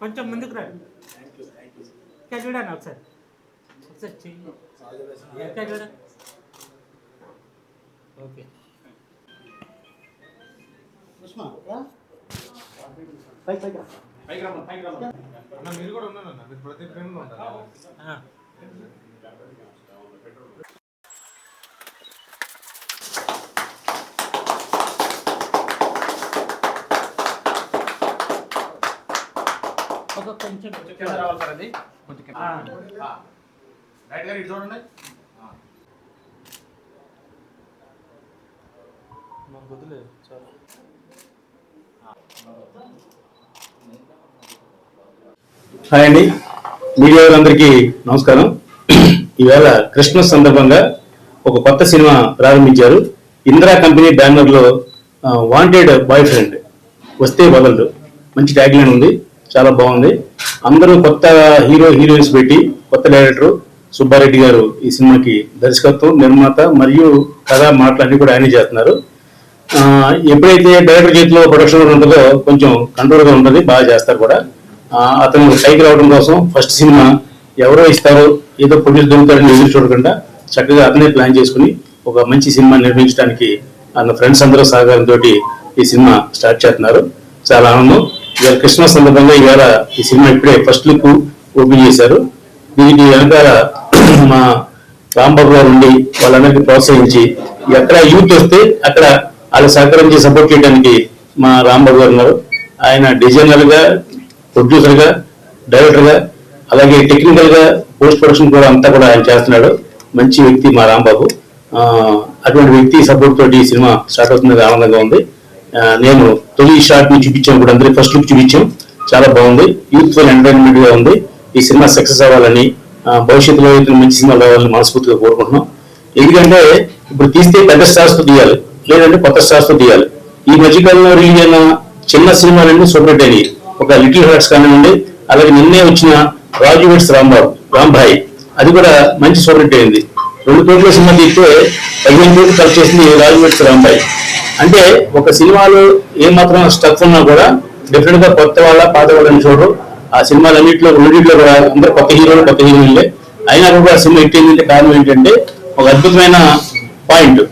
కొంచెం ముందుకు రా. ఇంకా చూడండి ఒకసారి. ఒకసారి చెయ్యి. ఇంకా చూడండి ఓకే. మీరు కూడా ఉన్నాను అన్న మీరు ప్రతి ఫ్రేమ్లో ఉంటారు కొంచెం కింద రావాలి సార్ అది. కొంచెం. రైట్ గారు ఇటు చూడండి ఆ. హాయ్ అండి. మీడియా వాళ్ళందరికీ నమస్కారం. ఈవేళ క్రిస్మస్ సందర్భంగా ఒక కొత్త సినిమా ప్రారంభించారు. ఇందిరా కంపెనీ బ్యానర్లో వాంటెడ్ బాయ్ ఫ్రెండ్ వస్తే వదలడు మంచి ట్యాగ్ లైన్ ఉంది. చాలా బాగుంది. అందరూ కొత్త హీరో హీరోయిన్స్ పెట్టి కొత్త డైరెక్టర్ సుబ్బారెడ్డి గారు ఈ సినిమాకి దర్శకత్వం నిర్మాత మరియు కథ మాటలన్నీ కూడా ఆయన చేస్తున్నారు. ఎప్పుడైతే డైరెక్టర్ చేతిలో ప్రొడక్షన్ ఉంటుందో కొంచెం కంట్రోల్గా ఉంటుంది బాగా చేస్తారు కూడా. అతను పైకి రావడం కోసం ఫస్ట్ సినిమా ఎవరో ఇస్తారో ఏదో ప్రొడ్యూస్ దొరుకుతారని ఎదురు చూడకుండా చక్కగా అతనే ప్లాన్ చేసుకుని ఒక మంచి సినిమా నిర్మించడానికి అన్న ఫ్రెండ్స్ అందరూ సహకారంతో ఈ సినిమా స్టార్ట్ చేస్తున్నారు. చాలా ఆనందం. ఇవాళ క్రిస్మస్ సందర్భంగా ఇవాళ ఈ సినిమా ఇప్పుడే ఫస్ట్ లుక్ ఓపెన్ చేశారు. దీనికి వెనకాల మా రాంబాబు గారు ఉండి వాళ్ళందరికీ ప్రోత్సహించి ఎక్కడ యూత్ వస్తే అక్కడ వాళ్ళు సహకరించి సపోర్ట్ చేయడానికి మా రాంబాబు గారు ఉన్నారు. ఆయన డిజైనర్ ప్రొడ్యూసర్గా ప్రొడ్యూసర్గా డైరెక్టర్గా అలాగే టెక్నికల్గా పోస్ట్ ప్రొడక్షన్ కూడా అంతా కూడా ఆయన చేస్తున్నాడు. మంచి వ్యక్తి మా రాంబాబు. అటువంటి వ్యక్తి సపోర్ట్ తోటి ఈ సినిమా స్టార్ట్ అవుతుంది ఆనందంగా ఉంది. నేను తొలి షార్ట్ని చూపించాం ఇప్పుడు అందరికి ఫస్ట్ లుక్ చూపించాం. చాలా బాగుంది. యూత్ఫుల్ ఎంటర్టైన్మెంట్గా ఉంది. ఈ సినిమా సక్సెస్ అవ్వాలని భవిష్యత్తులో మంచి సినిమా రావాలని మనస్ఫూర్తిగా కోరుకుంటున్నాం. ఎందుకంటే ఇప్పుడు తీస్తే పెద్ద స్టార్స్తో తీయాలి లేదంటే కొత్త స్టార్స్తో తీయాలి. ఈ మధ్యకాలంలో రిలీజ్ అయిన చిన్న సినిమాలన్నీ సూపర్ హిట్ అయినాయి. ఒక లిటిల్ హార్ట్స్ కానివ్వండి అలాగే నిన్నే వచ్చిన రాజు వెట్స్ రాంబాబు రాంభాయ్ అది కూడా మంచి సూపర్ అయింది. రెండు కోట్ల సినిమా తీస్తే పదిహేను కోట్లు ఖర్చు చేసింది రాజు వెట్స్ రాంబాయ్ అంటే ఒక సినిమాలో ఏ మాత్రం స్టక్ ఉన్నా కూడా డిఫరెంట్గా కొత్త వాళ్ళ పాత వాళ్ళని చూడరు. ఆ సినిమాలన్నింటిలో రెండింటిలో కూడా అందరూ కొత్త హీరోలు కొత్త హీరోయిన్లే. అయినా కూడా ఆ సినిమా హిట్ అయిందంటే కారణం ఏంటంటే ఒక అద్భుతమైన పాయింట్.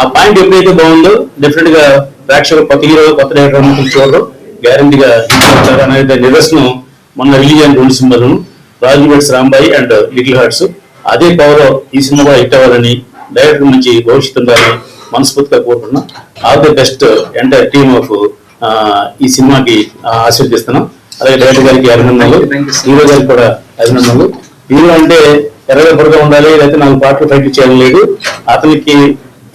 ఆ పాయింట్ ఎప్పుడైతే బాగుందో డిఫరెంట్గా ప్రేక్షకులు కొత్త హీరో కొత్త డైరెక్టర్ చూడరు. గ్యారంటీగా అవుతారు అనేది నిదర్శనం మొన్న రిలీజ్ అయిన రెండు సినిమాలను Raju weds Rambai and little hearts. అదే పవర్ ఈ సినిమా కూడా హిట్ అవ్వాలని డైరెక్టర్ నుంచి భవిష్యత్తు ఉండాలని మనస్ఫూర్తిగా కోరుకుంటున్నాం. All the best entire team of ఈ సినిమాకి ఆ, ఆశీర్వదిస్తున్నాం. అలాగే డైరెక్టర్ గారికి అభినందనలు. హీరో గారికి కూడా అభినందనలు. హీరో అంటే ఎర్రగా పొరగా ఉండాలి లేకపోతే నాలుగు పాటలు ఫైట్ చేయడం లేదు. అతనికి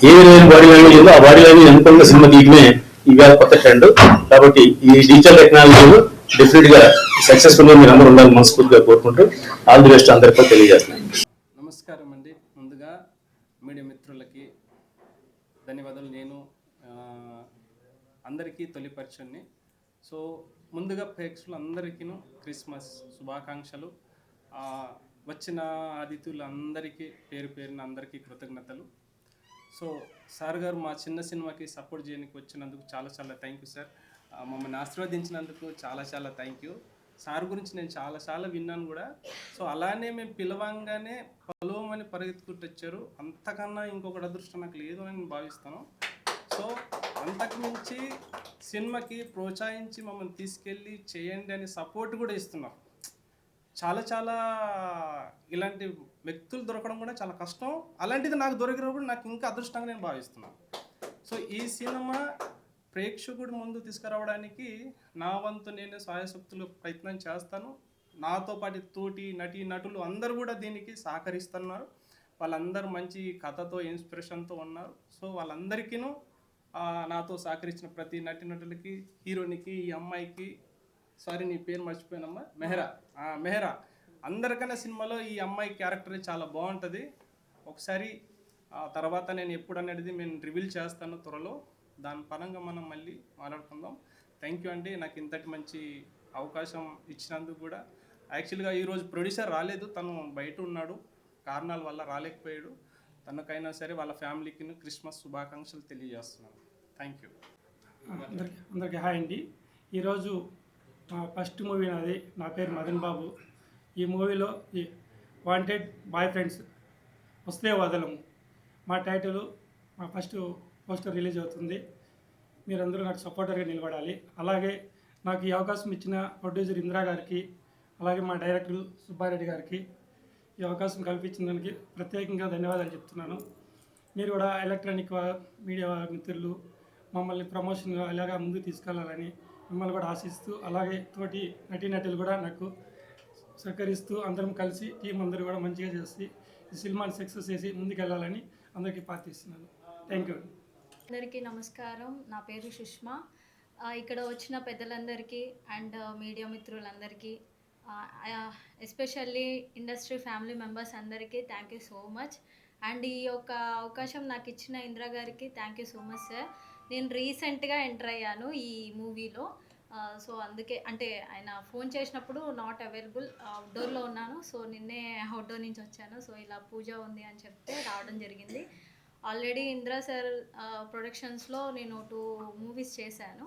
ఏ విధమైన బాడీ లాంగ్వేజ్ ఉందో ఆ బాడీ లాంగ్వేజ్ అనుకున్న సినిమా తీయడమే ఇవాళ కొత్త ట్రెండ్ కాబట్టి ఈ డిజిటల్ టెక్నాలజీలో డెఫినెట్గా సక్సెస్ఫుల్గా మీరు అందరూ ఉండాలని మనస్ఫూర్తిగా కోరుకుంటూ ఆల్ ది బెస్ట్ అందరికీ తెలియజేస్తున్నాను. నమస్కారం అండి. ముందుగా మీడియా మిత్రులకి ధన్యవాదాలు. నేను అందరికీ తొలి పరిచయాన్ని. సో ముందుగా ప్రేక్షకులందరికీ క్రిస్మస్ శుభాకాంక్షలు. వచ్చిన అతిథులందరికీ పేరు పేరున అందరికీ కృతజ్ఞతలు. సో సార్ గారు మా చిన్న సినిమాకి సపోర్ట్ చేయడానికి వచ్చినందుకు చాలా చాలా థ్యాంక్ యూ సార్. మమ్మల్ని ఆశీర్వదించినందుకు చాలా చాలా థ్యాంక్ యూ. సార్ గురించి నేను చాలా చాలా విన్నాను కూడా. సో అలానే మేము పిలవంగానే పలువమని పరిగెత్తుకుంటూ వచ్చారు. అంతకన్నా ఇంకొకటి అదృష్టం నాకు లేదు అని నేను భావిస్తాను. సో అంతకు మించి సినిమాకి ప్రోత్సహించి మమ్మల్ని తీసుకెళ్ళి చేయండి అని సపోర్ట్ కూడా ఇస్తున్నారు చాలా చాలా ఇలాంటి వ్యక్తులు దొరకడం కూడా చాలా కష్టం. అలాంటిది నాకు దొరికినప్పుడు నాకు ఇంకా అదృష్టంగా నేను భావిస్తున్నాను. సో ఈ సినిమా ప్రేక్షకుడి ముందు తీసుకురావడానికి నా వంతు నేను సాయశక్తులు ప్రయత్నం చేస్తాను. నాతో పాటు తోటి నటి నటులు అందరూ కూడా దీనికి సహకరిస్తున్నారు. వాళ్ళందరూ మంచి కథతో ఇన్స్పిరేషన్తో ఉన్నారు. సో వాళ్ళందరికీను నాతో సహకరించిన ప్రతి నటి నటులకి హీరోనికి ఈ అమ్మాయికి సారీ నీ పేరు మర్చిపోయానమ్మా. మెహరా. ఆ, మెహరా. అందరికన్నా సినిమాలో ఈ అమ్మాయి క్యారెక్టర్ చాలా బాగుంటుంది. ఒకసారి ఆ తర్వాత నేను ఎప్పుడు అనేది నేను రివీల్ చేస్తాను త్వరలో. దాని పరంగా మనం మళ్ళీ మాట్లాడుకుందాం. థ్యాంక్ యూ అండి. నాకు ఇంతటి మంచి అవకాశం ఇచ్చినందుకు కూడా. యాక్చువల్గా ఈరోజు ప్రొడ్యూసర్ రాలేదు. తను బయట ఉన్నాడు. కారణాల వల్ల రాలేకపోయాడు. తనకైనా సరే వాళ్ళ ఫ్యామిలీకి క్రిస్మస్ శుభాకాంక్షలు తెలియజేస్తున్నాను. థ్యాంక్ యూ అందరికి అందరికీ హాయ్ అండి. ఈరోజు మా ఫస్ట్ మూవీ నాది. నా పేరు మదన్ బాబు. ఈ మూవీలో ఈ వాంటెడ్ బాయ్ ఫ్రెండ్స్ వస్తే వదలము. మా టైటిల్ మా ఫస్ట్ పోస్టర్ రిలీజ్ అవుతుంది. మీరందరూ నాకు సపోర్టర్గా నిలబడాలి. అలాగే నాకు ఈ అవకాశం ఇచ్చిన ప్రొడ్యూసర్ ఇందిరా గారికి అలాగే మా డైరెక్టర్ సుబ్బారెడ్డి గారికి ఈ అవకాశం కల్పించిన దానికి ప్రత్యేకంగా ధన్యవాదాలు చెప్తున్నాను. మీరు కూడా ఎలక్ట్రానిక్ మీడియా మిత్రులు మమ్మల్ని ప్రమోషన్గా ఇలాగా ముందుకు తీసుకెళ్ళాలని మిమ్మల్ని కూడా ఆశిస్తూ అలాగే తోటి నటీనటులు కూడా నాకు సహకరిస్తూ అందరం కలిసి టీం అందరూ కూడా మంచిగా చేసి ఈ సినిమాని సక్సెస్ చేసి ముందుకెళ్ళాలని అందరికీ ప్రార్థిస్తున్నాను. థ్యాంక్ యూ అందరికీ నమస్కారం. నా పేరు సుష్మా. ఇక్కడ వచ్చిన పెద్దలందరికీ అండ్ మీడియా మిత్రులందరికీ ఎస్పెషల్లీ ఇండస్ట్రీ ఫ్యామిలీ మెంబర్స్ అందరికీ thank you so much and ఈ యొక్క అవకాశం నాకు ఇచ్చిన ఇందిరా గారికి thank you so much sir నేను రీసెంట్గా ఎంటర్ అయ్యాను ఈ మూవీలో. సో అందుకే అంటే ఆయన ఫోన్ చేసినప్పుడు నాట్ అవైలబుల్ అవుట్డోర్లో ఉన్నాను. సో నిన్నే అవుట్డోర్ నుంచి వచ్చాను. సో ఇలా పూజ ఉంది అని చెప్తే రావడం జరిగింది. ఆల్రెడీ ఇంద్రా సార్ ప్రొడక్షన్స్లో నేను టూ మూవీస్ చేశాను.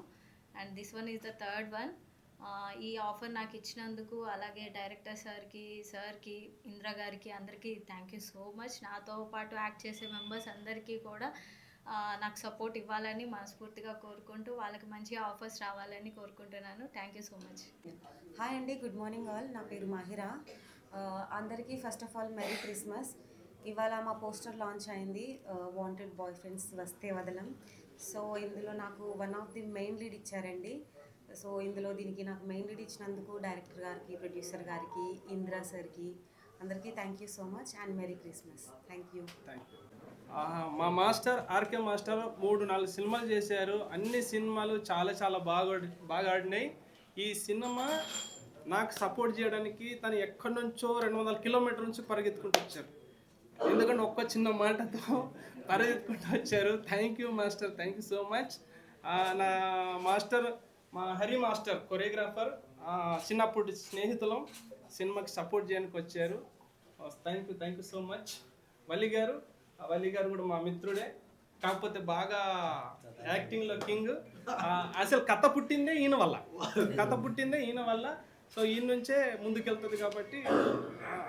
And this one is the third one. ఈ ఆఫర్ నాకు ఇచ్చినందుకు అలాగే డైరెక్టర్ సార్కి సార్కి ఇంద్రా గారికి అందరికీ థ్యాంక్ యూ సో మచ్. నాతో పాటు యాక్ట్ చేసే మెంబర్స్ అందరికీ కూడా నాకు సపోర్ట్ ఇవ్వాలని మనస్ఫూర్తిగా కోరుకుంటూ వాళ్ళకి మంచి ఆఫర్స్ రావాలని కోరుకుంటున్నాను. Thank you so much hi అండి గుడ్ మార్నింగ్ ఆల్ నా పేరు మాహిరా. అందరికీ first of all merry Christmas ఇవాళ మా పోస్టర్ లాంచ్ అయింది వాంటెడ్ బాయ్ ఫ్రెండ్స్ వస్తే వదలం. సో ఇందులో నాకు one of the main lead ఇచ్చారండి. సో ఇందులో దీనికి నాకు మెయిన్ లీడ్ ఇచ్చినందుకు డైరెక్టర్ గారికి ప్రొడ్యూసర్ గారికి ఇందిరా సార్కి అందరికీ thank you so much and merry Christmas thank you thank you మా మాస్టర్ ఆర్కే మాస్టర్ మూడు నాలుగు సినిమాలు చేశారు. అన్ని సినిమాలు చాలా చాలా బాగా బాగా ఆడినాయి. ఈ సినిమా నాకు సపోర్ట్ చేయడానికి తను ఎక్కడి నుంచో రెండు వందల కిలోమీటర్ నుంచి పరిగెత్తుకుంటూ వచ్చారు. ఎందుకంటే ఒక్క చిన్న మాటతో పరిగెత్తుకుంటూ వచ్చారు. Thank you master thank you so much నా మాస్టర్ మా హరి మాస్టర్ కొరియోగ్రాఫర్ చిన్నప్పుడు స్నేహితులం సినిమాకి సపోర్ట్ చేయడానికి వచ్చారు. Thank you thank you so much Valli గారు వల్లి గారు కూడా మా మిత్రుడే. కాకపోతే బాగా యాక్టింగ్లో కింగ్ అసలు కథ పుట్టిందే ఈయన వల్ల. కథ పుట్టిందే ఈయన వల్ల. సో ఈయన నుంచే ముందుకెళ్తుంది కాబట్టి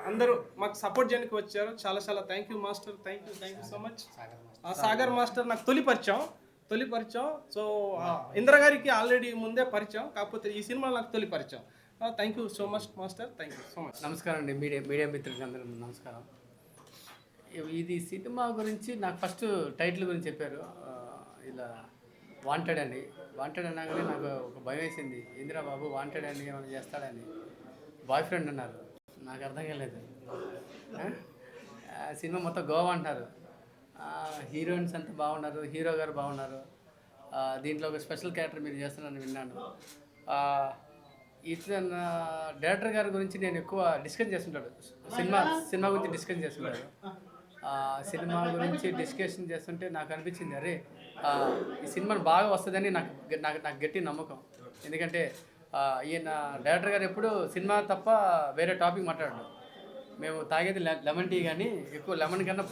అందరూ మాకు సపోర్ట్ చేయడానికి వచ్చారు. చాలా చాలా thank you master thank you thank you so much ఆ సాగర్ మాస్టర్ నాకు తొలి పరిచయం. తొలి పరిచయం. సో ఇంద్ర గారికి ఆల్రెడీ ముందే పరిచయం. కాకపోతే ఈ సినిమా నాకు తొలి పరిచయం. Thank you so much master thank you so much నమస్కారం అండి. మీడియా మీడియా మిత్రులకి అందరూ నమస్కారం. ఇది సినిమా గురించి నాకు ఫస్ట్ టైటిల్ గురించి చెప్పారు. ఇలా వాంటెడ్ అని. వాంటెడ్ అనగానే నాకు ఒక భయం వేసింది. ఇందిరా బాబు వాంటెడ్ అని ఏమైనా చేస్తాడని? బాయ్ ఫ్రెండ్ అన్నారు నాకు అర్థం కాలేదు. సినిమా మొత్తం గోవా అంటారు. హీరోయిన్స్ అంతా బాగున్నారు హీరో గారు బాగున్నారు. దీంట్లో ఒక స్పెషల్ క్యారెక్టర్ మీరు చేస్తున్నారని విన్నాను. ఇతను డైరెక్టర్ గారి గురించి నేను ఎక్కువ డిస్కస్ చేస్తుంటాడు. సినిమా సినిమా గురించి డిస్కస్ చేస్తుంటాడు. సినిమా గురించి డిస్కషన్ చేస్తుంటే నాకు అనిపించింది అరే ఈ సినిమా బాగా వస్తుందని నాకు నాకు నాకు గట్టి నమ్మకం. ఎందుకంటే ఈయన డైరెక్టర్ గారు ఎప్పుడు సినిమా తప్ప వేరే టాపిక్ మాట్లాడడు. మేము తాగేది లెమన్ టీ కానీ ఎక్కువ లెమన్ కన్నా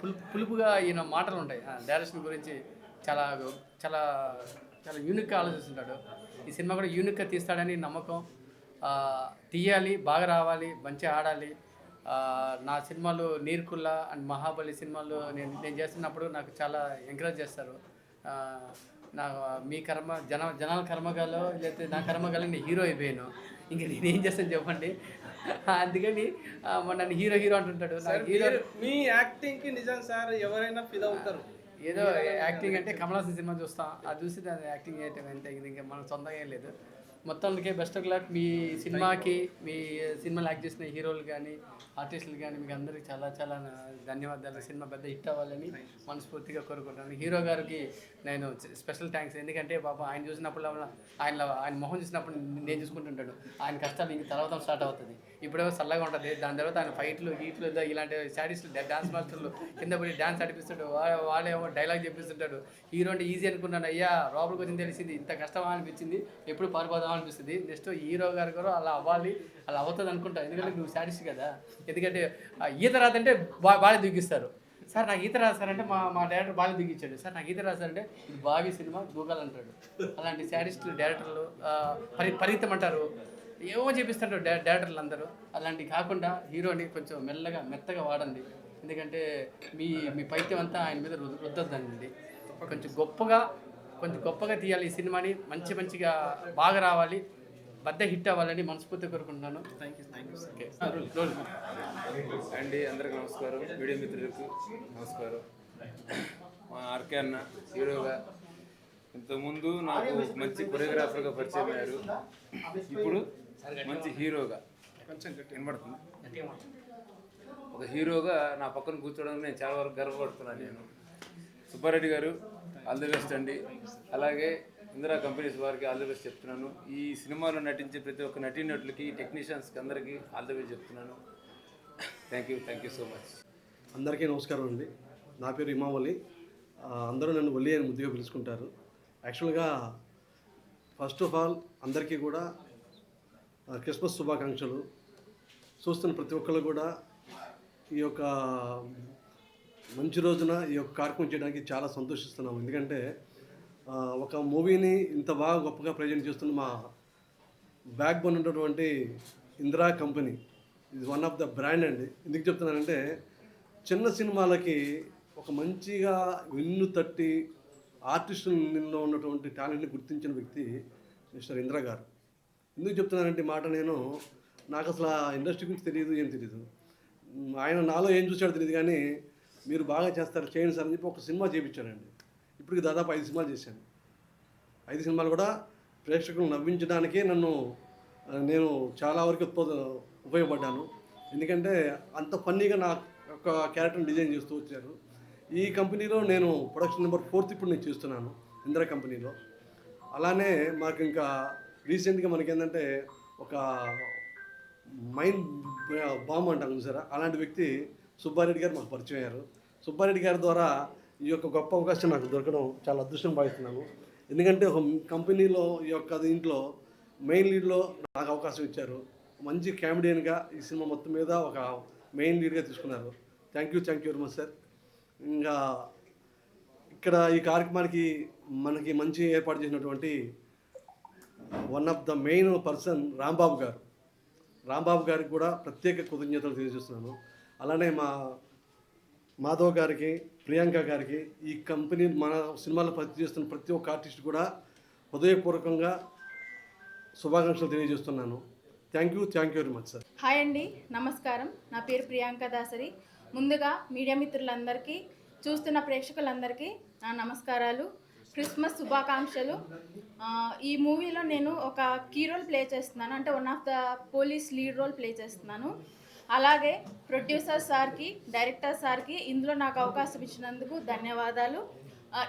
పులుపు పులుపుగా ఈయన మాటలు ఉంటాయి. డైరెక్షన్ గురించి చాలా చాలా చాలా యూనిక్గా ఆలోచిస్తుంటాడు. ఈ సినిమా కూడా యూనిక్గా తీస్తాడని నమ్మకం. తీయాలి బాగా రావాలి మంచిగా ఆడాలి. నా సినిమాలు నీర్కుల్ల అండ్ మహాబలి సినిమాలు నేను నేను చేస్తున్నప్పుడు నాకు చాలా ఎంకరేజ్ చేస్తారు. నా మీ కర్మ జన జనాల కర్మగాలో లేకపోతే నా కర్మగాలో నేను హీరో అయిపోయాను. ఇంక నేనేం చేస్తాను చెప్పండి? అందుకని నన్ను హీరో హీరో అంటుంటాడు. హీరో మీ యాక్టింగ్కి నిజం సార్ ఎవరైనా ఫిదా అవుతారు. ఏదో యాక్టింగ్ అంటే కమల్ హాసన్ సినిమా చూస్తాం. అది చూసి దాని యాక్టింగ్ చేయటం ఇది ఇంకా మనం సొంతంగా ఏం లేదు. మొత్తానికి బెస్ట్ ఆఫ్ లక్ మీ సినిమాకి మీ సినిమాలు యాక్ట్ చేసిన హీరోలు కానీ ఆర్టిస్టులు కానీ మీకు అందరికీ చాలా చాలా ధన్యవాదాలు. సినిమా పెద్ద హిట్ అవ్వాలని మనస్ఫూర్తిగా కోరుకుంటాను హీరో గారికి నేను స్పెషల్ థ్యాంక్స్ ఎందుకంటే పాపం ఆయన చూసినప్పుడు ఆయన ఆయన మొహం చూసినప్పుడు నేను చూసుకుంటుంటాడు ఆయన కష్టాలు ఇంక తర్వాత స్టార్ట్ అవుతుంది. ఇప్పుడేమో చల్లగా ఉంటుంది. దాని తర్వాత ఆయన ఫైట్లు గీట్లు ఇలాంటి స్టాడీస్లు డాన్స్ మాస్టర్లు కింద పోయి డాన్స్ ఆడిపిస్తాడు. వాళ్ళేమో డైలాగ్ చెప్పిస్తుంటాడు. హీరో అంటే ఈజీ అనుకున్నాను. అయ్యా లోపలికి వచ్చింది తెలిసింది. ఇంత కష్టమా అనిపించింది? ఎప్పుడు పారిపోదాం అనిపిస్తుంది? నెక్స్ట్ హీరో గారు కూడా అలా అవ్వాలి అలా అవుతుంది అనుకుంటా. ఎందుకంటే నువ్వు స్టాడీస్ కదా. ఎందుకంటే ఈత రాదంటే బా బాగా దిగిస్తారు. సార్ నాకు ఈత రాదు మా మా డైరెక్టర్ బాగా దిగించాడు. సార్ నాకు ఈత రాదు ఇది బావి సినిమా దూకాలంటాడు అలాంటి శారీస్టులు డైరెక్టర్లు పరి పరితం అంటారు ఏమో చేపిస్తుంటారు డై డైరెక్టర్లు అందరూ అలాంటివి కాకుండా హీరోని కొంచెం మెల్లగా మెత్తగా వాడండి. ఎందుకంటే మీ మీ పైత్యం అంతా ఆయన మీద రుద్ద రుద్దొద్దండి. కొంచెం గొప్పగా కొంచెం గొప్పగా తీయాలి ఈ సినిమాని. మంచి మంచిగా బాగా రావాలి. పెద్ద హిట్ అవ్వాలని మనస్ఫూర్తిగా కోరుకుంటున్నాను. Thank you thank you okay. అండి అందరికి నమస్కారం. మీడియా మిత్రులకు నమస్కారం. మా ఆర్కే అన్న హీరోగా ఇంతకుముందు నాకు మంచి కొరియోగ్రాఫర్గా పరిచయం అయ్యారు. ఇప్పుడు మంచి హీరోగా. కొంచెం వినబడుతుంది. ఒక హీరోగా నా పక్కన కూర్చోవడం నేను చాలా వరకు గర్వపడుతున్నాను నేను. సుబ్బారెడ్డి గారు ఆల్ ది బెస్ట్ అండి. అలాగే ఇందిరా కంపెనీస్ వారికి ఆల్ ది బెస్ట్ చెప్తున్నాను. ఈ సినిమాలో నటించే ప్రతి ఒక్క నటీనటులకి టెక్నీషియన్స్కి అందరికీ ఆల్ ది బెస్ట్ చెప్తున్నాను. Thank you thank you so much అందరికీ నమస్కారం అండి. నా పేరు ఇమావలి అందరూ నన్ను వల్లి అని ముద్దుగా పిలుచుకుంటారు. యాక్చువల్గా ఫస్ట్ ఆఫ్ ఆల్ అందరికీ కూడా క్రిస్మస్ శుభాకాంక్షలు. చూస్తున్న ప్రతి ఒక్కళ్ళు కూడా ఈ యొక్క మంచి రోజున ఈ యొక్క కార్యక్రమం చేయడానికి చాలా సంతోషిస్తున్నాము. ఎందుకంటే ఒక మూవీని ఇంత బాగా గొప్పగా ప్రజెంట్ చేస్తున్న మా బ్యాక్ బోన్ ఉన్నటువంటి ఇందిరా కంపెనీ. ఇది వన్ ఆఫ్ ద బ్రాండ్ అండి. ఎందుకు చెప్తున్నానంటే చిన్న సినిమాలకి ఒక మంచిగా వెన్ను తట్టి ఆర్టిస్టులలో ఉన్నటువంటి టాలెంట్ని గుర్తించిన వ్యక్తి మిస్టర్ ఇందిరా గారు. ఎందుకు చెప్తున్నానంటే మాట నేను నాకు అసలు ఆ ఇండస్ట్రీ గురించి తెలియదు ఏం తెలియదు ఆయన నాలో ఏం చూశాడో తెలియదు కానీ మీరు బాగా చేస్తారు చేయండి సార్ అని చెప్పి ఒక సినిమా చేయించానండి ఇప్పటికి దాదాపు ఐదు సినిమాలు చేశాను. ఐదు సినిమాలు కూడా ప్రేక్షకులను నవ్వించడానికే నన్ను నేను చాలా వరకు ఉప- ఉపయోగపడ్డాను. ఎందుకంటే అంత ఫన్నీగా నా యొక్క క్యారెక్టర్ని డిజైన్ చేస్తూ వచ్చారు. ఈ కంపెనీలో నేను ప్రొడక్షన్ నెంబర్ ఫోర్త్ ఇప్పుడు నేను చేస్తున్నాను ఇందిరా కంపెనీలో. అలానే మాకు ఇంకా రీసెంట్గా మనకేంటంటే ఒక మైండ్ బాంబు అంటాం చూసారా అలాంటి వ్యక్తి సుబ్బారెడ్డి గారు మాకు పరిచయం అయ్యారు. సుబ్బారెడ్డి గారి ద్వారా ఈ యొక్క గొప్ప అవకాశం నాకు దొరకడం చాలా అదృష్టం భావిస్తున్నాను. ఎందుకంటే ఒక కంపెనీలో ఈ యొక్క దీంట్లో మెయిన్ లీడ్లో నాకు అవకాశం ఇచ్చారు. మంచి కామెడియన్గా ఈ సినిమా మొత్తం మీద ఒక మెయిన్ లీడ్గా తీసుకున్నారు. Thank you thank you very much sir. ఇంకా ఇక్కడ ఈ కార్యక్రమానికి మనకి మంచి ఏర్పాటు చేసినటువంటి one of the main person Rambabu గారు. రాంబాబు గారికి కూడా ప్రత్యేక కృతజ్ఞతలు తెలియజేస్తున్నాను. అలానే మా మాధవ్ గారికి ప్రియాంక గారికి ఈ కంపెనీ మన సినిమాలో పనిచేస్తున్న చేస్తున్న ప్రతి ఒక్క ఆర్టిస్ట్ కూడా హృదయపూర్వకంగా శుభాకాంక్షలు తెలియజేస్తున్నాను. Thank you thank you very much sir hi అండి నమస్కారం. నా పేరు ప్రియాంక దాసరి. ముందుగా మీడియా మిత్రులందరికీ చూస్తున్న ప్రేక్షకులందరికీ నా నమస్కారాలు. క్రిస్మస్ శుభాకాంక్షలు. ఈ మూవీలో నేను ఒక కీ రోల్ ప్లే చేస్తున్నాను. అంటే one of the police lead role play చేస్తున్నాను. అలాగే ప్రొడ్యూసర్ సార్కి డైరెక్టర్ సార్కి ఇందులో నాకు అవకాశం ఇచ్చినందుకు ధన్యవాదాలు.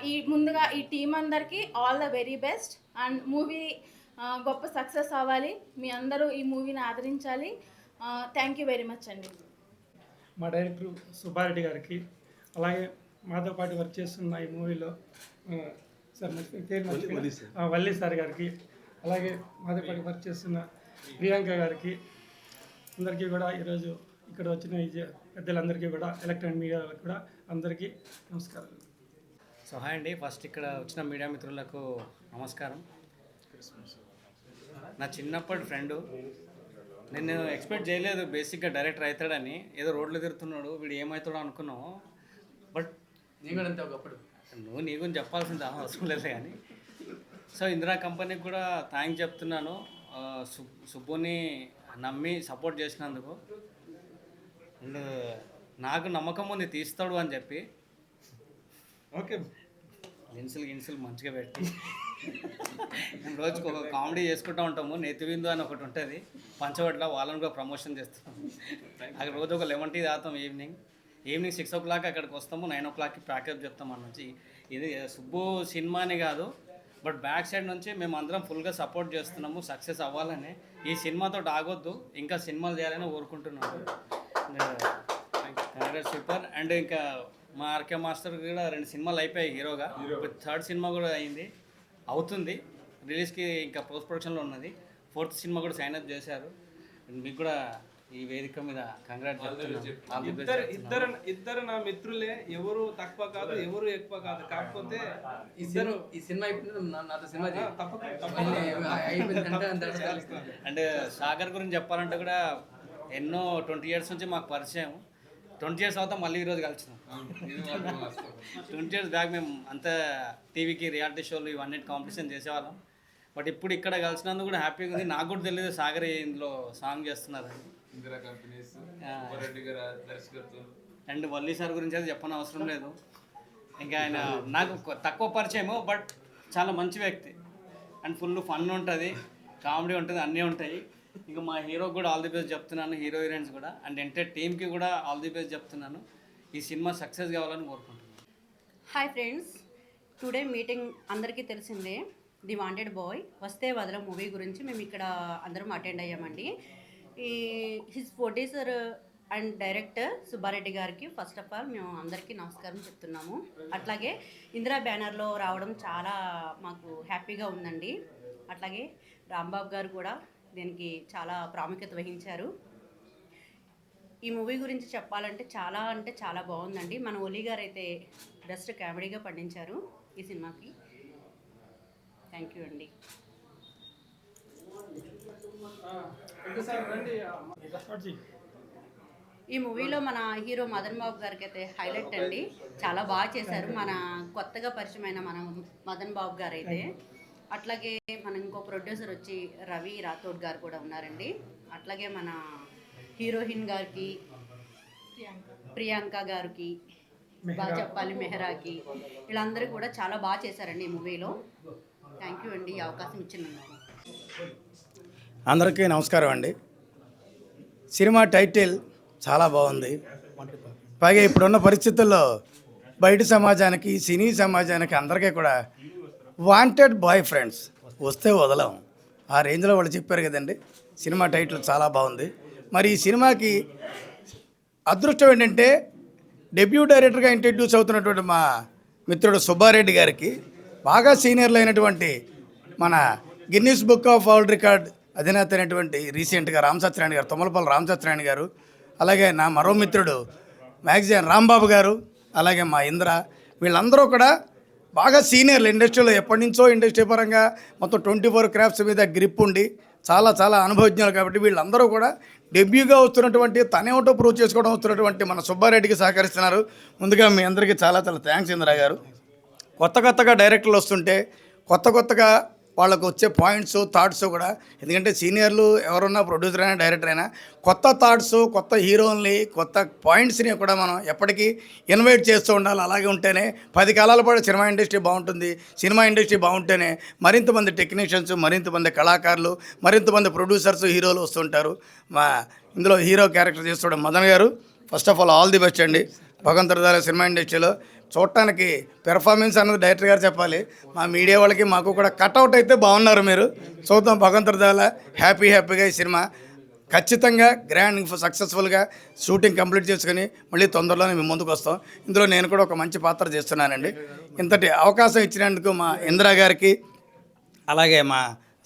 ఈ ముందుగా ఈ టీం అందరికీ all the very best and movie గొప్ప సక్సెస్ అవ్వాలి. మీ అందరూ ఈ మూవీని ఆదరించాలి. థ్యాంక్ యూ వెరీ మచ్ అండి. మా డైరెక్టర్ సుబ్బారెడ్డి గారికి అలాగే మాతో పాటు వర్క్ చేస్తున్న ఈ మూవీలో సార్ పేరు? వల్లి సార్. ఆ, వల్లి సార్ గారికి అలాగే మాతో పాటు వర్క్ చేస్తున్న ప్రియాంక గారికి అందరికీ కూడా ఈరోజు ఇక్కడ వచ్చిన పెద్దలందరికీ కూడా ఎలక్ట్రానిక్ మీడియా కూడా అందరికీ నమస్కారాలు సో హాయ్ అండి. ఫస్ట్ ఇక్కడ వచ్చిన మీడియా మిత్రులకు నమస్కారం. నా చిన్నప్పటి ఫ్రెండు నేను ఎక్స్పెక్ట్ చేయలేదు బేసిక్గా డైరెక్టర్ అవుతాడని. ఏదో రోడ్లు తిరుగుతున్నాడు వీడు ఏమవుతాడో అనుకున్నాము బట్ నేను కూడా అంతే ఒకప్పుడు. నువ్వు నీ గురించి చెప్పాల్సింది అవసరం లేదు కానీ. సో ఇందిరా కంపెనీకి కూడా థ్యాంక్స్ చెప్తున్నాను. సుబ్బుని నమ్మి సపోర్ట్ చేసినందుకు. అండ్ నాకు నమ్మకం ఉంది తీస్తాడు అని చెప్పి. ఓకే. గిన్సులు గిన్సులు మంచిగా పెట్టి. మేము రోజుకి ఒక కామెడీ చేసుకుంటూ ఉంటాము. నెతివిందు అని ఒకటి ఉంటుంది. పంచవట్ల వాళ్ళని కూడా ప్రమోషన్ చేస్తాం. అక్కడ రోజు ఒక లెవెన్ టీ తాగుతాం evening. Evening six o'clock అక్కడికి వస్తాము నైన్ ఓ క్లాక్కి ప్యాకప్ చెప్తాం అన్న నుంచి. ఇది సుబ్బు సినిమాని కాదు బట్ బ్యాక్ సైడ్ నుంచి మేము అందరం ఫుల్గా సపోర్ట్ చేస్తున్నాము సక్సెస్ అవ్వాలని. ఈ సినిమాతో ఆగొద్దు ఇంకా సినిమాలు చేయాలని కోరుకుంటున్నాము కంగ్రాట్ సూపర్ అండ్ ఇంకా మా ఆర్కే మాస్టర్ కూడా రెండు సినిమాలు అయిపోయాయి హీరోగా. థర్డ్ సినిమా కూడా అయింది అవుతుంది. రిలీజ్కి ఇంకా పోస్ట్ ప్రొడక్షన్లో ఉన్నది. ఫోర్త్ సినిమా కూడా సైన్ అప్ చేశారు. మీకు కూడా ఈ వేదిక మీద ఇద్దరు ఇద్దరు ఇద్దరు నా మిత్రులే. ఎవరు తక్కువ కాదు ఎవరు ఎక్కువ కాదు. కాకపోతే ఈ సినిమా ఈ సినిమా నాతో సినిమా అండ్ సాగర్ గురించి చెప్పాలంటే కూడా ఎన్నో ట్వంటీ ఇయర్స్ నుంచి మాకు పరిచయం. ట్వంటీ ఇయర్స్ తర్వాత మళ్ళీ ఈరోజు కలిసినాం. ట్వంటీ ఇయర్స్ బ్యాక్ మేము అంత టీవీకి రియాలిటీ షోలు ఇవన్నీ కాంపిటీషన్ చేసేవాళ్ళం. బట్ ఇప్పుడు ఇక్కడ కలిసినందుకు కూడా హ్యాపీగా ఉంది. నాకు కూడా తెలియదు సాగర్ ఇందులో సాంగ్ చేస్తున్నారని. ఇందిరా కంపెనీస్ ఆ. రెడ్డి గారు దర్శకత్వం. అండ్ వల్లి సార్ గురించి అయితే చెప్పని అవసరం లేదు. ఇంకా ఆయన నాకు తక్కువ పరిచయము బట్ చాలా మంచి వ్యక్తి. అండ్ ఫుల్ ఫన్ ఉంటుంది కామెడీ ఉంటుంది అన్నీ ఉంటాయి. ఇంకా మా హీరో కూడా ఆల్ ది బెస్ట్ చెప్తున్నాను హీరో హీరోయిన్స్ కూడా. అండ్ ఎంటైర్ టీమ్కి కూడా ఆల్ ది బెస్ట్ చెప్తున్నాను. ఈ సినిమా సక్సెస్ కావాలని కోరుకుంటున్నాను. Hi friends. టుడే మీటింగ్ అందరికీ తెలిసిందే. The wanted boy. వస్తే వదల మూవీ గురించి మేము ఇక్కడ అందరం అటెండ్ అయ్యామండి. ఈ his producer and director Subbareddy గారికి ఫస్ట్ ఆఫ్ ఆల్ మేము అందరికీ నమస్కారం చెప్తున్నాము. అట్లాగే ఇందిరా బ్యానర్లో రావడం చాలా మాకు హ్యాపీగా ఉందండి. అట్లాగే రాంబాబు గారు కూడా దీనికి చాలా ప్రాముఖ్యత వహించారు. ఈ మూవీ గురించి చెప్పాలంటే చాలా అంటే చాలా బాగుందండి. మన ఒలి గారు అయితే బెస్ట్ కామెడీగా పండించారు ఈ సినిమాకి. థ్యాంక్ యూ అండి. ఈ మూవీలో మన హీరో మదన్ బాబు గారికి అయితే హైలైట్ అండి. చాలా బాగా చేశారు. మన కొత్తగా పరిచయమైన మన మదన్ బాబు గారు అయితే అట్లాగే మన ఇంకో ప్రొడ్యూసర్ వచ్చి రవి రాథోడ్ గారు కూడా ఉన్నారండి. అట్లాగే మన హీరోయిన్ గారికి ప్రియాంక గారికి బాగా చెప్పాలి మెహరాకి. వీళ్ళందరూ కూడా చాలా బాగా చేశారండి ఈ మూవీలో. థ్యాంక్ యూ అండి. ఈ అవకాశం ఇచ్చినందుకు. అందరికీ నమస్కారం అండి. సినిమా టైటిల్ చాలా బాగుంది. పైగా ఇప్పుడున్న పరిస్థితుల్లో బయట సమాజానికి సినీ సమాజానికి అందరికీ కూడా వాంటెడ్ బాయ్ ఫ్రెండ్స్ వస్తే వదలం. ఆ రేంజ్లో వాళ్ళు చెప్పారు కదండి సినిమా టైటిల్ చాలా బాగుంది. మరి ఈ సినిమాకి అదృష్టం ఏంటంటే డెబ్యూ డైరెక్టర్గా ఇంట్రడ్యూస్ అవుతున్నటువంటి మా మిత్రుడు సుబ్బారెడ్డి గారికి బాగా సీనియర్లు అయినటువంటి మన Guinness book of world record అధినేత అయినటువంటి రీసెంట్గా రామ్ సత్యనారాయణ గారు తొమ్మలపల్లి రామ్ సత్యనారాయణ గారు అలాగే నా మరో మిత్రుడు మ్యాగజైన్ రాంబాబు గారు అలాగే మా ఇంద్ర వీళ్ళందరూ కూడా బాగా సీనియర్లు ఇండస్ట్రీలో ఎప్పటి నుంచో ఇండస్ట్రీ పరంగా మొత్తం ట్వంటీ ఫోర్ క్రాఫ్ట్స్ మీద గ్రిప్ ఉండి చాలా చాలా అనుభవజ్ఞులు కాబట్టి వీళ్ళందరూ కూడా డెబ్యూగా వస్తున్నటువంటి తనేమిటో ప్రూవ్ చేసుకోవడం వస్తున్నటువంటి మన సుబ్బారెడ్డికి సహకరిస్తున్నారు. ముందుగా మీ అందరికీ చాలా చాలా థ్యాంక్స్ ఇందిరా గారు. కొత్త కొత్తగా డైరెక్టర్లు వస్తుంటే కొత్త కొత్తగా వాళ్ళకు వచ్చే పాయింట్స్ థాట్స్ కూడా. ఎందుకంటే సీనియర్లు ఎవరున్నా ప్రొడ్యూసర్ అయినా డైరెక్టర్ అయినా కొత్త థాట్స్ కొత్త హీరోల్ని కొత్త పాయింట్స్ని కూడా మనం ఎప్పటికీ ఇన్వైట్ చేస్తూ ఉండాలి. అలాగే ఉంటేనే పది కాలాల పాటు సినిమా ఇండస్ట్రీ బాగుంటుంది. సినిమా ఇండస్ట్రీ బాగుంటేనే మరింత మంది టెక్నీషియన్స్ మరింత మంది కళాకారులు మరింత మంది ప్రొడ్యూసర్స్ హీరోలు వస్తుంటారు. మా ఇందులో హీరో క్యారెక్టర్ చేస్తున్న Madan garu first of all all the best అండి. భగవంతుడిదాల సినిమా ఇండస్ట్రీలో చూడటానికి పెర్ఫార్మెన్స్ అన్నది డైరెక్టర్ గారు చెప్పాలి. మా మీడియా వాళ్ళకి మాకు కూడా కట్అవుట్ అయితే బాగున్నారు మీరు. చూద్దాం భగవంతుడిదాల హ్యాపీ హ్యాపీగా ఈ సినిమా. ఖచ్చితంగా గ్రాండ్ సక్సెస్ఫుల్గా షూటింగ్ కంప్లీట్ చేసుకుని మళ్ళీ తొందరలోనే మేము ముందుకు వస్తాం. ఇందులో నేను కూడా ఒక మంచి పాత్ర చేస్తున్నానండి. ఇంతటి అవకాశం ఇచ్చినందుకు మా ఇందిరా గారికి అలాగే మా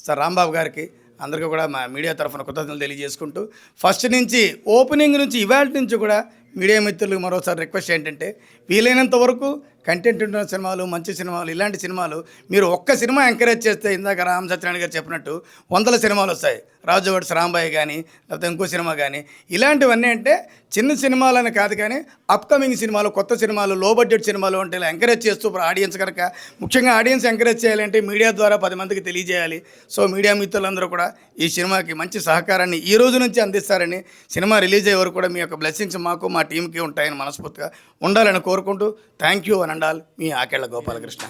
సార్ రాంబాబు గారికి అందరికీ కూడా మా మీడియా తరఫున కృతజ్ఞతలు తెలియజేసుకుంటూ ఫస్ట్ నుంచి ఓపెనింగ్ నుంచి ఇవాళ నుంచి కూడా మీడియా మిత్రులకు మరోసారి రిక్వెస్ట్ ఏంటంటే వీలైనంత వరకు కంటెంట్ ఉన్న సినిమాలు మంచి సినిమాలు ఇలాంటి సినిమాలు మీరు ఒక్క సినిమా ఎంకరేజ్ చేస్తే ఇందాక రామ్ సత్యనారాయణ గారు చెప్పినట్టు వందల సినిమాలు వస్తాయి. రాజు వడ్స్ రాంబాయి కానీ లేకపోతే ఇంకో సినిమా కానీ ఇలాంటివన్నీ అంటే చిన్న సినిమాలని కాదు కానీ అప్కమింగ్ సినిమాలు కొత్త సినిమాలు లో బడ్జెట్ సినిమాలు అంటే ఎంకరేజ్ చేస్తూ ఆడియన్స్ కనుక ముఖ్యంగా ఆడియన్స్ ఎంకరేజ్ చేయాలంటే మీడియా ద్వారా పది మందికి తెలియజేయాలి. సో మీడియా మిత్రులందరూ కూడా ఈ సినిమాకి మంచి సహకారాన్ని ఈ రోజు నుంచి అందిస్తారని సినిమా రిలీజ్ అయ్యే వరకు కూడా మీ యొక్క బ్లెస్సింగ్స్ మాకు మా టీంకి ఉంటాయని మనస్ఫూర్తిగా ఉండాలని కోరుకుంటూ థ్యాంక్ యూ అని అండాలి మీ ఆకేళ్ళ గోపాలకృష్ణ.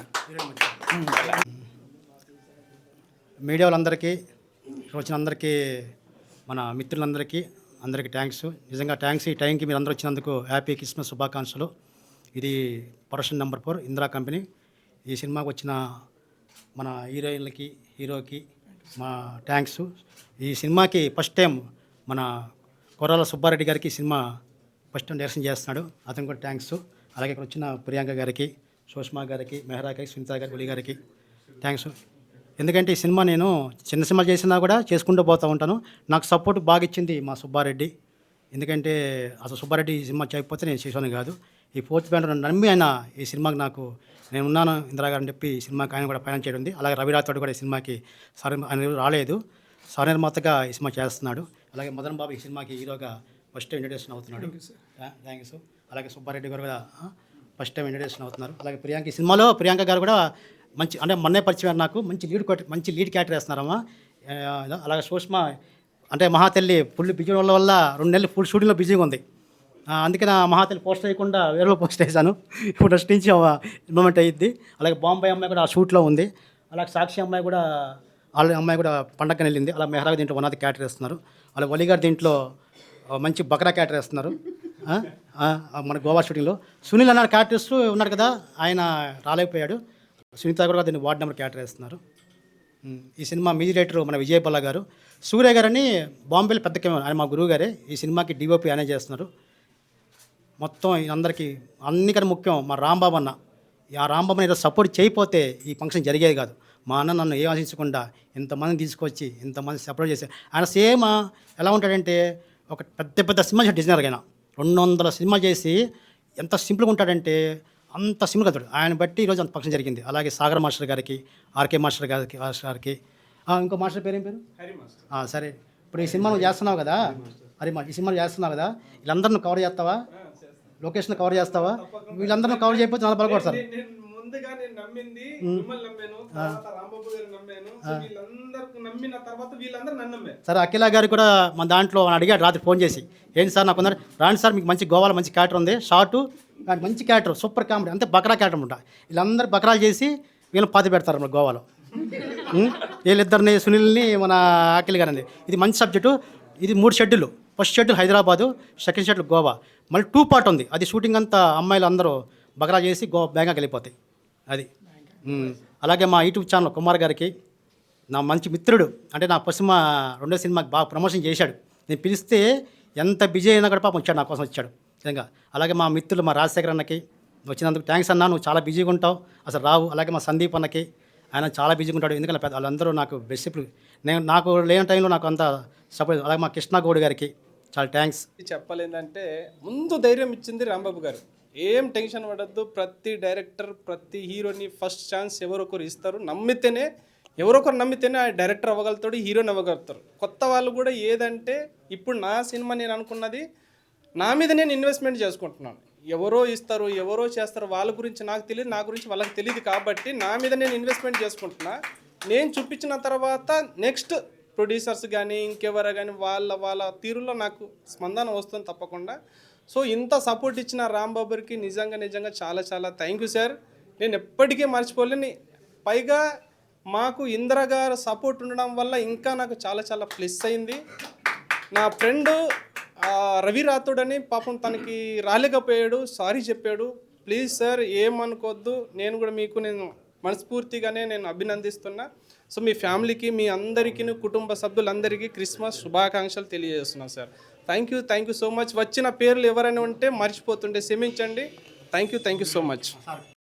మీడియా వాళ్ళందరికీ వచ్చిన అందరికీ మన మిత్రులందరికీ అందరికీ థ్యాంక్స్ నిజంగా థ్యాంక్స్ ఈ టైంకి మీరు అందరూ వచ్చినందుకు హ్యాపీ క్రిస్మస్ శుభాకాంక్షలు. ఇది production number four Indira company. ఈ సినిమాకి వచ్చిన మన హీరోయిన్లకి హీరోకి మా థ్యాంక్స్ ఈ సినిమాకి ఫస్ట్ టైం మన కొర్రాల సుబ్బారెడ్డి గారికి సినిమా ఫస్ట్ టైం డైరెక్షన్ చేస్తున్నాడు. అతను కూడా థ్యాంక్స్ అలాగే ఇక్కడ వచ్చిన ప్రియాంక గారికి సుష్మా గారికి మెహరా గారికి సునీత గారికి ఒలి గారికి థ్యాంక్స్ ఎందుకంటే ఈ సినిమా నేను చిన్న సినిమా చేసినా కూడా చేసుకుంటూ పోతూ ఉంటాను. నాకు సపోర్ట్ బాగా ఇచ్చింది మా సుబ్బారెడ్డి. ఎందుకంటే అసలు సుబ్బారెడ్డి ఈ సినిమా చేయకపోతే నేను చేసాను కాదు. ఈ ఫోర్త్ బ్యాండ్ నమ్మి ఆయన ఈ సినిమాకి నాకు నేను ఉన్నాను ఇందిరా గారు అని చెప్పి ఈ సినిమాకి ఆయన కూడా ప్రయాణం చేయడం ఉంది. అలాగే రవి రాథోడ్ కూడా ఈ సినిమాకి సార్ ఆయన రాలేదు. సార్ నిర్మాతగా ఈ సినిమా చేస్తున్నాడు. అలాగే మదన్ బాబు ఈ సినిమాకి హీరోగా ఫస్ట్ టైం ఇంట్రడ్యూషన్ అవుతున్నాడు. Thank you sir. అలాగే సుబ్బారెడ్డి గారు కూడా ఫస్ట్ టైం ఇంట్రడ్యూషన్ అవుతున్నారు. అలాగే ప్రియాంక ఈ సినిమాలో ప్రియాంక గారు కూడా మంచి అంటే మొన్నే పరిచయం నాకు. మంచి లీడ్ కొట్- మంచి లీడ్ క్యాటర్ వేస్తున్నారమ్మా అలాగే సూక్ష్మ అంటే మహాతల్లి ఫుల్ బిజీ వల్ల వల్ల రెండు నెలలు ఫుల్ షూటింగ్లో బిజీగా ఉంది. అందుకే నా మహాతల్లి పోస్ట్ వేయకుండా వేరే పోస్ట్ వేసాను ఇప్పుడు నెక్స్ట్ నుంచి మూమెంట్ అయ్యిద్ది. అలాగే బాంబే అమ్మాయి కూడా ఆ షూట్లో ఉంది. అలాగే సాక్షి అమ్మాయి కూడా వాళ్ళ అమ్మాయి కూడా పండగకి వెళ్ళింది. అలా మెహరాగా దీంట్లో ఉన్నది క్యాటర్ వేస్తున్నారు అలా వలిగారు దీంట్లో మంచి బకరా క్యాటర్ వేస్తున్నారు మన గోవా షూటింగ్లో సునీల్ అన్న క్యాటరిస్ట్ ఉన్నాడు కదా ఆయన రాలేకపోయాడు. సునీత కూడా దీన్ని వార్డ్ నెంబర్ క్యాటర్ వేస్తున్నారు ఈ సినిమా మ్యూజిక్ డైరెక్టర్ మన విజయ్ బల్లా గారు. సూర్య గారని బాంబేలో పెద్ద కెమెరా ఆయన మా గురువు గారే. ఈ సినిమాకి డిఓపి ఆయనే చేస్తున్నారు. మొత్తం అందరికీ అన్నికన్నా ముఖ్యం మా రాంబాబు అన్న. ఆ రాంబాబుని ఏదో సపోర్ట్ చేయకపోతే ఈ ఫంక్షన్ జరిగేది కాదు. మా అన్న నన్ను ఏం ఆశించకుండా ఇంతమందిని తీసుకొచ్చి ఇంతమంది సపోర్ట్ చేసి ఆయన సేమ్ ఎలా ఉంటాడంటే ఒక పెద్ద పెద్ద సినిమా డిజైనర్ ఆయన. రెండు వందల సినిమా చేసి ఎంత సింపుల్గా ఉంటాడంటే అంత సింపుల్గా ఉంటాడు ఆయన బట్టి ఈరోజు అంత ఫంక్షన్ జరిగింది. అలాగే సాగర్ మాస్టర్ గారికి ఆర్కే మాస్టర్ గారికి మాస్టర్ గారికి ఇంకో మాస్టర్ పేరు ఏం పేరు సరే. ఇప్పుడు ఈ సినిమా నువ్వు చేస్తున్నావు కదా. అరే మా ఈ సినిమా చేస్తున్నావు కదా. వీళ్ళందరూ నువ్వు కవర్ చేస్తావా లొకేషన్ కవర్ చేస్తావా? వీళ్ళందరూ కవర్ చేయకపోతే చాలా బలపడతారు ముందుగా నేను నమ్మింది మ్మ్. మిమ్మల్ని నమ్మాను తర్వాత రాంబాబు గారు నమ్మాను. సో వీళ్ళందరూ నమ్మిన తర్వాత వీళ్ళందరూ నన్ను నమ్మారు. సరే అఖిల గారు కూడా మన దాంట్లో అడిగాడు రాత్రి ఫోన్ చేసి. ఏంటి సార్ నాకు రాండి సార్ మీకు మంచి గోవాలో మంచి క్యారెక్టర్ ఉంది. షార్టు కానీ మంచి క్యారెక్టర్ సూపర్ కామెడీ అంతే బకరా క్యారెక్టర్ ఉంటా. వీళ్ళందరూ బకరాలు చేసి వీళ్ళని పాతి పెడతారు మన గోవాలో. వీళ్ళిద్దరిని సునీల్ని మన అఖిల్ అండి ఇది మంచి సబ్జెక్టు ఇది మూడు schedule first schedule Hyderabad second schedule Goa. మళ్ళీ టూ పార్ట్ ఉంది. అది షూటింగ్ అంతా అమ్మాయిలు అందరూ బకరా చేసి గోవా బ్యాంకాక్ వెళ్ళిపోతాయి. అది. అలాగే మా యూట్యూబ్ ఛానల్ కుమార్ గారికి నా మంచి మిత్రుడు. అంటే నా పశ్చిమ రెండో సినిమాకి బాగా ప్రమోషన్ చేశాడు. నేను పిలిస్తే ఎంత బిజీ అయినా కూడా పాపం వచ్చాడు నా కోసం వచ్చాడు. నిజంగా అలాగే మా మిత్రులు మా రాజశేఖర్ అన్నకి వచ్చినందుకు థ్యాంక్స్ అన్నా. నువ్వు చాలా బిజీగా ఉంటావు. అసలు రావు అలాగే మా సందీప్ అన్నకి ఆయన చాలా బిజీగా ఉంటాడు. ఎందుకంటే వాళ్ళందరూ నాకు బెస్ట్ నేను నాకు లేని టైంలో నాకు అంత సపోర్ట్ అలాగే మా కృష్ణ గౌడ్ గారికి చాలా థ్యాంక్స్ చెప్పలేదంటే ముందు ధైర్యం ఇచ్చింది రాంబాబు గారు. ఏం టెన్షన్ పడద్దు. ప్రతి డైరెక్టర్ ప్రతి హీరోని ఫస్ట్ ఛాన్స్ ఎవరొకరు ఇస్తారు. నమ్మితేనే ఎవరొకరు నమ్మితేనే ఆ డైరెక్టర్ అవ్వగలుగుతాడు హీరోని అవ్వగలుగుతారు. కొత్త వాళ్ళు కూడా ఏదంటే ఇప్పుడు నా సినిమా నేను అనుకున్నది నా మీద నేను ఇన్వెస్ట్మెంట్ చేసుకుంటున్నాను. ఎవరో ఇస్తారు ఎవరో చేస్తారు వాళ్ళ గురించి నాకు తెలియదు నా గురించి వాళ్ళకి తెలియదు కాబట్టి నా మీద నేను ఇన్వెస్ట్మెంట్ చేసుకుంటున్నా. నేను చూపించిన తర్వాత నెక్స్ట్ ప్రొడ్యూసర్స్ కానీ ఇంకెవరు కానీ వాళ్ళ వాళ్ళ తీరులో నాకు స్పందన వస్తుంది తప్పకుండా. సో ఇంత సపోర్ట్ ఇచ్చిన రాంబాబుకి నిజంగా నిజంగా చాలా చాలా థ్యాంక్ యూ సార్ నేను ఎప్పటికీ మర్చిపోలేని పైగా మాకు ఇందిరా గారు సపోర్ట్ ఉండడం వల్ల ఇంకా నాకు చాలా చాలా ప్లస్ అయింది. నా ఫ్రెండ్ రవి రాథోడ్ అని పాపం తనకి రాలేకపోయాడు సారీ చెప్పాడు. ప్లీజ్ సార్ ఏమనుకోవద్దు. నేను కూడా మీకు నేను మనస్ఫూర్తిగానే నేను అభినందిస్తున్నా. సో మీ ఫ్యామిలీకి మీ అందరికీ కుటుంబ సభ్యులందరికీ క్రిస్మస్ శుభాకాంక్షలు తెలియజేస్తున్నాను sir. Thank you thank you so much వచ్చిన పేర్లు ఎవరైనా ఉంటే మర్చిపోతుండే. క్షమించండి. Thank you thank you so much